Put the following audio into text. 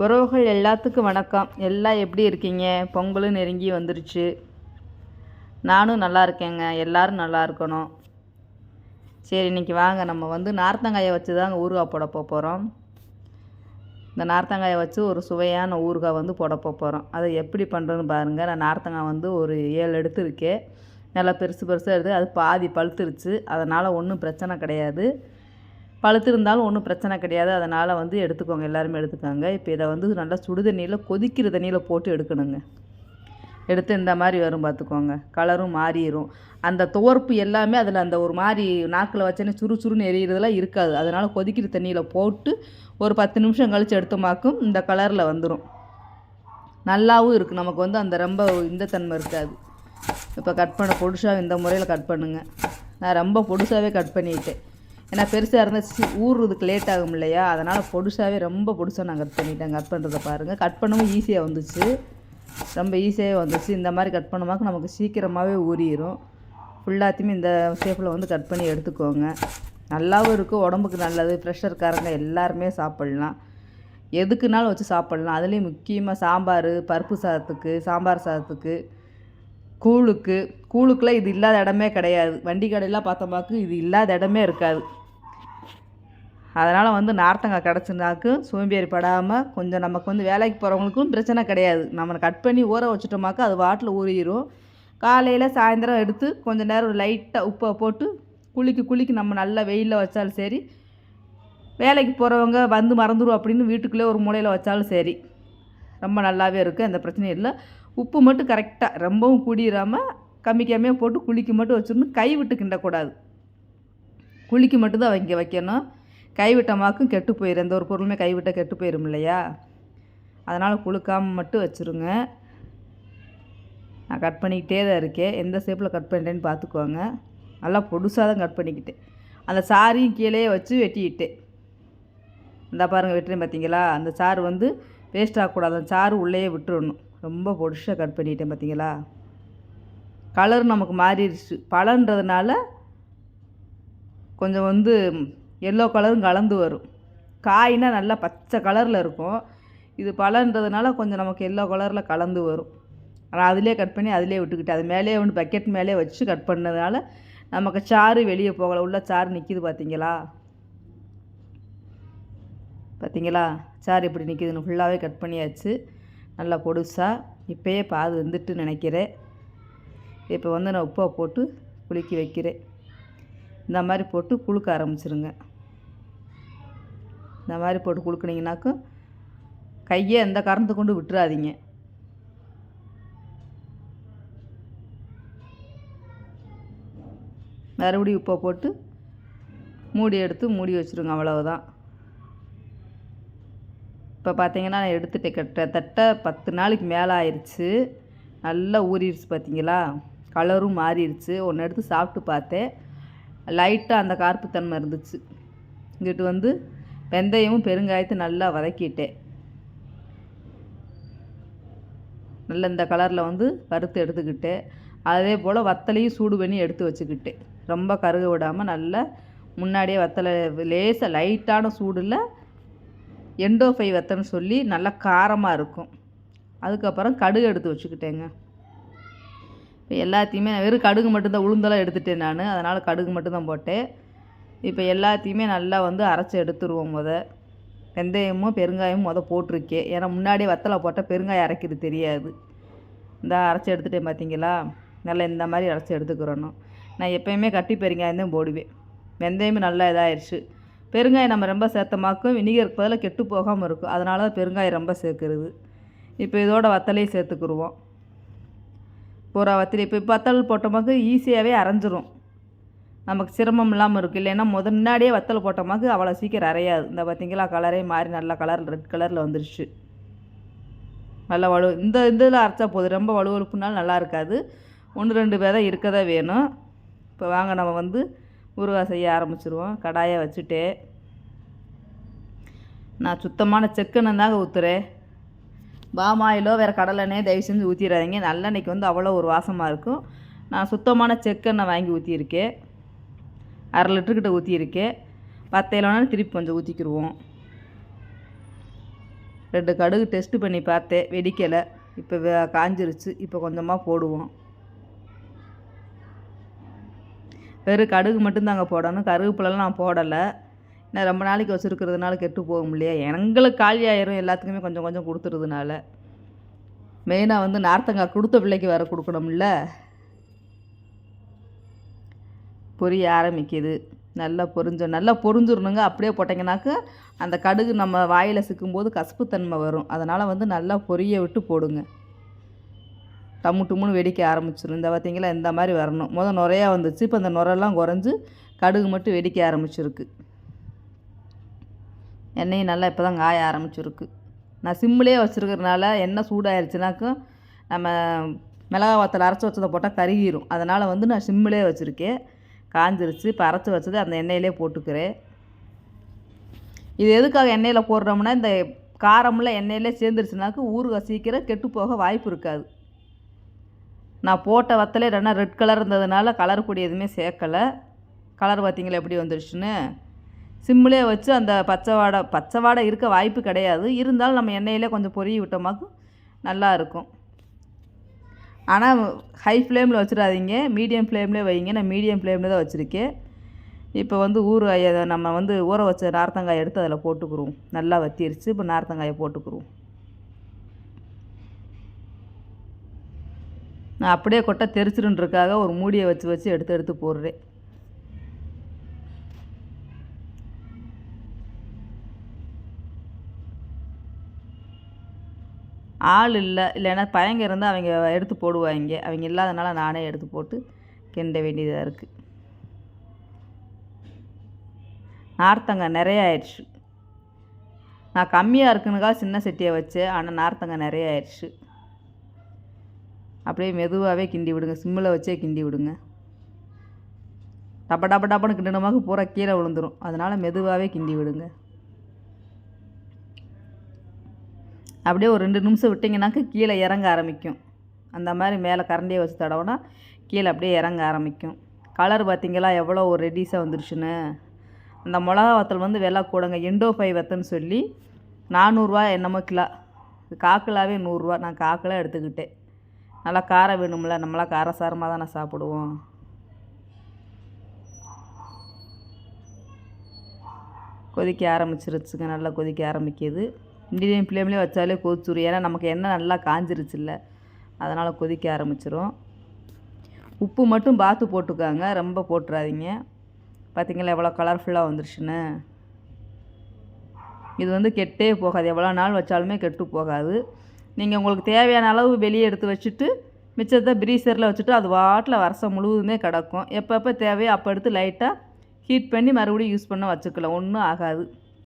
உறவுகள் எல்லாத்துக்கும் வணக்கம். எல்லாம் எப்படி இருக்கீங்க? பொங்கலும் நெருங்கி வந்துருச்சு. நானும் நல்லா இருக்கேங்க. எல்லாரும் நல்லா இருக்கணும். சரி இன்றைக்கி வாங்க. நம்ம வந்து நார்த்தங்காயை வச்சு தாங்க ஊறுகாய் போட போகிறோம் இந்த நார்த்தங்காயை வச்சு ஒரு சுவையான ஊறுகாய் வந்து போட போகிறோம் அதை எப்படி பண்ணுறதுன்னு பாருங்கள் நான் நார்த்தங்காய் வந்து ஒரு ஏழு எடுத்துருக்கேன் நல்லா பெருசு பெருசாக எடுத்து அது பாதி பழுத்துருச்சு. அதனால் ஒன்றும் பிரச்சனை கிடையாது. பழுத்திருந்தாலும் ஒன்றும் பிரச்சனை கிடையாது. அதனால் வந்து எடுத்துக்கோங்க. எல்லாருமே எடுத்துக்கோங்க. இப்போ இதை வந்து நல்லா சுடு தண்ணியில் கொதிக்கிற தண்ணியில் போட்டு எடுக்கணுங்க. எடுத்து இந்த மாதிரி வரும் பார்த்துக்கோங்க. கலரும் மாறிடும் அந்த துவர்ப்பு எல்லாமே அதில் அந்த ஒரு மாதிரி நாக்கில் வச்சோன்னே சுறு சுறுன்னு எரியிறதெல்லாம் இருக்காது. அதனால் கொதிக்கிற தண்ணியில் போட்டு ஒரு பத்து நிமிஷம் கழித்து எடுத்தோமாக்கும் இந்த கலரில் வந்துடும் நல்லாவும் இருக்குது நமக்கு வந்து அந்த ரொம்ப இந்த தன்மை இருக்காது. இப்போ கட் பண்ண பொடிசாக இந்த முறையில் கட் பண்ணுங்க. நான் ரொம்ப பொடிசாகவே கட் பண்ணிட்டேன். ஏன்னா பெருசாக இருந்தால் ஊறுறதுக்கு லேட் ஆகும் இல்லையா? அதனால் பொடுசாகவே ரொம்ப பொடுசாக நான் கட் பண்ணிட்டேன். கட் பண்ணுறதை பாருங்கள் கட் பண்ணவும் ஈஸியாக வந்துச்சு. ரொம்ப ஈஸியாகவே வந்துச்சு. இந்த மாதிரி கட் பண்ணமாக்கு நமக்கு சீக்கிரமாகவே ஊறிடும் ஃபுல்லாத்தையுமே இந்த ஷேப்பில் வந்து கட் பண்ணி எடுத்துக்கோங்க. நல்லாவும் இருக்கும். உடம்புக்கு நல்லது. ப்ரெஷர்காரங்க எல்லாருமே சாப்பிட்லாம். எதுக்குனாலும் வச்சு சாப்பிட்லாம். அதுலேயும் முக்கியமாக சாம்பார் பருப்பு சாதத்துக்கு சாம்பார் சாதத்துக்கு கூழுக்கு. கூழுக்குலாம் இது இல்லாத இடமே கிடையாது. வண்டி கடையெல்லாம் பார்த்தோமாக்கு இது இல்லாத இடமே இருக்காது. அதனால் வந்து நார்த்தங்காய் கிடச்சுனாக்கு சோம்பேறி படாமல் கொஞ்சம் நமக்கு வந்து வேலைக்கு போகிறவங்களுக்கும் பிரச்சனை கிடையாது. நம்ம கட் பண்ணி ஊற வச்சுட்டோமாக்கா அது வாட்டில் ஊறிடும் காலையில் சாயந்தரம் எடுத்து கொஞ்சம் நேரம் லைட்டாக உப்பை போட்டு குளிக்கு குளிக்கு நம்ம நல்லா வெயிலில் வச்சாலும் சரி வேலைக்கு போகிறவங்க வந்து மறந்துடும் அப்படின்னு வீட்டுக்குள்ளே ஒரு மூலையில் வச்சாலும் சரி. ரொம்ப நல்லாவே இருக்குது அந்த பிரச்சனையும் இல்லை. உப்பு மட்டும் கரெக்டாக ரொம்பவும் கூடிடாமல் கம்மி கம்மியாக போட்டு குளிக்கு மட்டும் வச்சுருந்து கை விட்டு கிண்டக்கூடாது. குளிக்கு மட்டும்தான் வைக்க வைக்கணும். கைவிட்டமாக்கும் கெட்டு போயிடும் எந்த ஒரு பொருளுமே கைவிட்ட கெட்டு போயிடும் இல்லையா? அதனால் குளுக்காமல் மட்டும் வச்சுருங்க. நான் கட் பண்ணிக்கிட்டே தான் இருக்கேன். எந்த ஷேப்பில் கட் பண்ணுறேன்னு பார்த்துக்கோங்க. நல்லா பொடுசாக தான் கட் பண்ணிக்கிட்டேன். அந்த சாரியும் கீழே வச்சு வெட்டிக்கிட்டேன். இந்த பாருங்கள் வெட்டுறேன் பார்த்தீங்களா அந்த சாறு வந்து வேஸ்ட் ஆகக்கூடாது. அந்த சாறு உள்ளேயே விட்டுறணும். ரொம்ப பொடிசாக கட் பண்ணிக்கிட்டேன் பார்த்தீங்களா கலர் நமக்கு மாறிடுச்சு. பழன்றதுனால கொஞ்சம் வந்து எல்லோ கலரும் கலந்து வரும். காய்னா நல்லா பச்சை கலரில் இருக்கும். இது பழன்றதுனால கொஞ்சம் நமக்கு எல்லோ கலரில் கலந்து வரும். ஆனால் அதிலே கட் பண்ணி அதிலே விட்டுக்கிட்டு அது மேலே ஒன்று பக்கெட் மேலே வச்சு கட் பண்ணதுனால நமக்கு சாறு வெளியே போகலை. உள்ள சாறு நிற்கிது பார்த்தீங்களா பார்த்தீங்களா சாறு இப்படி நிற்கிதுன்னு ஃபுல்லாகவே கட் பண்ணியாச்சு. நல்லா பொடுசாக இப்போயே பாது வந்துட்டு நினைக்கிறேன். இப்போ வந்து நான் உப்பை போட்டு குலுக்கி வைக்கிறேன். இந்த மாதிரி போட்டு குலுக்க ஆரம்பிச்சிருங்க. இந்த மாதிரி போட்டு கொடுக்குனிங்கனாக்கும் கையை எந்த கறந்து கொண்டு விட்டுறாதீங்க. மறுபடியும் உப்பை போட்டு மூடி எடுத்து மூடி வச்சுருங்க அவ்வளவுதான். இப்போ பார்த்தீங்கன்னா நான் எடுத்துட்டேன். கிட்டத்தட்ட பத்து நாளைக்கு மேலே ஆயிடுச்சு நல்லா ஊறிடுச்சு பார்த்தீங்களா? கலரும் மாறிடுச்சு ஒன்று எடுத்து சாப்பிட்டு பார்த்தேன். லைட்டாக அந்த கார்ப்புத்தன்மை இருந்துச்சு. இங்கிட்டு வந்து வெந்தயமும் பெருங்காயத்தை நல்லா வதக்கிட்டேன் நல்ல இந்த கலரில் வந்து வறுத்து எடுத்துக்கிட்டேன் அதே போல் வத்தலையும் சூடு பண்ணி எடுத்து வச்சுக்கிட்டேன் ரொம்ப கருக விடாமல் நல்லா முன்னாடியே வத்தலை லேசாக லைட்டான சூடில் எண்டோ ஃபை வத்தன்னு சொல்லி நல்லா காரமாக இருக்கும். அதுக்கப்புறம் கடுகு எடுத்து வச்சுக்கிட்டேங்க. இப்போ எல்லாத்தையுமே வெறும் கடுகு மட்டும்தான் உளுந்தெல்லாம் எடுத்துட்டேன் நான். அதனால் கடுகு மட்டும்தான் போட்டேன். இப்போ எல்லாத்தையுமே நல்லா வந்து அரைச்சி எடுத்துருவோம் முத. வெந்தயமும் பெருங்காயமும் முத போட்டிருக்கேன் ஏன்னா முன்னாடியே வத்தலை போட்டால் பெருங்காயம் அரைக்கிறது தெரியாது. இந்த அரைச்சி எடுத்துட்டேன் பார்த்தீங்களா? நல்லா இந்த மாதிரி அரைச்சி எடுத்துக்கிறணும். நான் எப்போயுமே கட்டி பெருங்காயம் தான் போடுவேன். வெந்தயமும் நல்லா இதாகிடுச்சு பெருங்காயம் நம்ம ரொம்ப சேர்த்தமாக்கும் வினிகருக்கு பதில் கெட்டு போகாமல் இருக்கும். அதனால தான் பெருங்காயம் ரொம்ப சேர்க்குறது. இப்போ இதோட வத்தலையும் சேர்த்துக்குருவோம். பூரா வத்தலை. இப்போ வத்தல் போட்டோமாக்கு ஈஸியாகவே அரைஞ்சிரும். நமக்கு சிரமம் இல்லாமல் இருக்கும் இல்லைன்னா முத முன்னாடியே வத்தல் போட்டோமாக்கு அவ்வளோ சீக்கிரம் அரையாது. இந்த பார்த்தீங்களா கலரே மாறி நல்லா கலர் ரெட் கலரில் வந்துருச்சு. நல்லா வலு இந்த இதில் அரைச்சா போதும். ரொம்ப வலுவலுப்புனாலும் நல்லா இருக்காது. ஒன்று ரெண்டு விதை இருக்க தான் வேணும். இப்போ வாங்க நம்ம வந்து உருவா செய்ய ஆரம்பிச்சிருவோம். கடாயை வச்சுட்டு. நான் சுத்தமான செக்குன்னு தாங்க ஊற்றுறேன் பாமாயிலோ வேறு கடலெண்ணெய் தயவு செஞ்சு ஊற்றிடாதீங்க நல்லெண்ணெய்க்கு வந்து அவ்வளோ ஒரு வாசமாக இருக்கும். நான் சுத்தமான செக்கெண்ணெய் வாங்கி ஊற்றியிருக்கேன் அரை லிட்டருக்கிட்ட ஊற்றியிருக்கேன் பத்தையிலனாலும் திருப்பி கொஞ்சம் ஊற்றிக்கிடுவோம் ரெண்டு கடுகு டெஸ்ட்டு பண்ணி பார்த்தேன். வெடிக்கலை. இப்போ வே- காஞ்சிருச்சு. இப்போ கொஞ்சமாக போடுவோம். வெறும் கடுகு மட்டும்தாங்க போடணும். கருவேப்பிலலாம் நான் போடலை. நான் ரொம்ப நாளைக்கு வச்சுருக்கிறதுனால கெட்டு போகும் இல்லையா? எங்களுக்கு காலியாயிரும் எல்லாத்துக்குமே கொஞ்சம் கொஞ்சம் கொடுத்துறதுனால. மெயினாக வந்து நார்த்தங்காய் கொடுத்த பிள்ளைக்கு வேறு கொடுக்கணும்ல. பொரிய ஆரம்பிக்குது. நல்லா பொரிஞ்சோம் நல்லா பொரிஞ்சிடணுங்க அப்படியே போட்டிங்கனாக்க அந்த கடுகு நம்ம வாயில் சிக்கும்போது கசப்புத்தன்மை வரும். அதனால் வந்து நல்லா பொரிய விட்டு போடுங்க. டம்மு டும்முன்னு வெடிக்க ஆரம்பிச்சிடும் இந்த பார்த்திங்களா இந்த மாதிரி வரணும். முதல் நுரையா வந்துச்சு. இப்போ அந்த நுரெல்லாம் குறைஞ்சி கடுகு மட்டும் வெடிக்க ஆரம்பிச்சிருக்கு. எண்ணெயும் நல்லா இப்போ தான் காய ஆரம்பிச்சிருக்கு. நான் சிம்மிலே வச்சுருக்கிறதுனால எண்ணெய் சூடாயிருச்சுனாக்கும் நம்ம மிளகா வத்தல் அரைச்சி வச்சதை போட்டால் கருகிரும். அதனால் வந்து நான் சிம்மிலே வச்சுருக்கேன். காஞ்சிருச்சு இப்போ அரைச்சி வச்சது அந்த எண்ணெயிலே போட்டுக்கிறேன். இது எதுக்காக எண்ணெயில் போடுறோம்னா இந்த காரமெல்லாம் எண்ணெயிலே சேர்ந்துருச்சுனாக்க ஊறுகாய் சீக்கிரம் கெட்டு போக வாய்ப்பு இருக்காது. நான் போட்ட வத்தலே ரெண்டா ரெட் கலர் இருந்ததுனால கலர் பொடி எதுவுமே சேர்க்கலை. கலர் பார்த்தீங்களா எப்படி வந்துருச்சுன்னு? சிம்மிலே வச்சு அந்த பச்சை வாடை பச்சை வாடை இருக்க வாய்ப்பு கிடையாது. இருந்தாலும் நம்ம எண்ணெயிலே கொஞ்சம் பொரிய விட்டோமாக்கு நல்லா இருக்கும். ஆனால் ஹை ஃப்ளேமில் வச்சிடாதீங்க. மீடியம் ஃப்ளேம்லேயே வைங்க. நான் மீடியம் ஃப்ளேமில் தான் வச்சுருக்கேன். இப்போ வந்து ஊறுகாயை நம்ம வந்து ஊற வச்ச நார்த்தங்காயை எடுத்து அதில் போட்டுக்குருவோம் நல்லா வத்திருச்சு. இப்போ நார்த்தங்காயை போட்டுக்குருவோம் நான் அப்படியே கொட்டை தெரிச்சிருன்றதுக்காக ஒரு மூடியை வச்சு வச்சு எடுத்து எடுத்து போடுறேன். ஆள் இல்லை. இல்லைன்னா பையங்க இருந்தால் அவங்க எடுத்து போடுவாங்க அவங்க இல்லாதனால நானே எடுத்து போட்டு கிண்ட வேண்டியதாக இருக்குது நார்த்தங்காய் நிறைய ஆயிடுச்சு. நான் கம்மியாக இருக்குனுக்கா சின்ன சட்டியை வச்சேன். ஆனால் நார்த்தங்காய் நிறைய ஆயிடுச்சு. அப்படியே மெதுவாகவே கிண்டி விடுங்க. சிம்மில் வச்சே கிண்டி விடுங்க. டப்ப டப்ப டப்பன்னு கிண்டனமாக பூரா கீழே விழுந்துரும். அதனால் மெதுவாகவே கிண்டி விடுங்க. அப்படியே ஒரு ரெண்டு நிமிஷம் விட்டிங்கனாக்கா கீழே இறங்க ஆரம்பிக்கும். அந்த மாதிரி மேலே கரண்டியை வச்சு தடவுனா கீழே அப்படியே இறங்க ஆரம்பிக்கும். கலர் பார்த்திங்களா? எவ்வளோ ஒரு ரெடிஸாக வந்துருச்சுன்னு. அந்த மிளகா வத்தல் வந்து விலை கூடங்க. எண்டோ ஃபைவ் வத்தன்னு சொல்லி நானூறுரூவா என்னமோ கிலோ. காக்கிலாவே நூறுரூவா நான் காக்கிலா எடுத்துக்கிட்டேன். நல்லா காரம் வேணும்ல. நம்மளாம் காரசாரமாக தானே சாப்பிடுவோம். கொதிக்க ஆரம்பிச்சிருச்சுங்க. நல்லா கொதிக்க ஆரம்பிக்குது. மீடியம் ஃப்ளேம்லேயே வச்சாலே கொதிச்சுரும் ஏன்னா நமக்கு எண்ணெய் நல்லா காஞ்சிருச்சுல்ல. அதனால் கொதிக்க ஆரம்பிச்சிரும். உப்பு மட்டும் பார்த்து போட்டுக்காங்க. ரொம்ப போட்டுறாதீங்க. பார்த்திங்களா எவ்வளோ கலர்ஃபுல்லாக வந்துருச்சுன்னு? இது வந்து கெட்டே போகாது. எவ்வளோ நாள் வச்சாலுமே கெட்டு போகாது. நீங்கள் உங்களுக்கு தேவையான அளவு வெளியே எடுத்து வச்சுட்டு மிச்சத்தை ப்ரீசரில் வச்சுட்டு அது வாட்டில் வருஷம் முழுவதுமே கிடக்கும். எப்பப்போ தேவையோ அப்போ எடுத்து லைட்டாக ஹீட் பண்ணி மறுபடியும் யூஸ் பண்ண வச்சுக்கலாம். ஒன்றும் ஆகாது.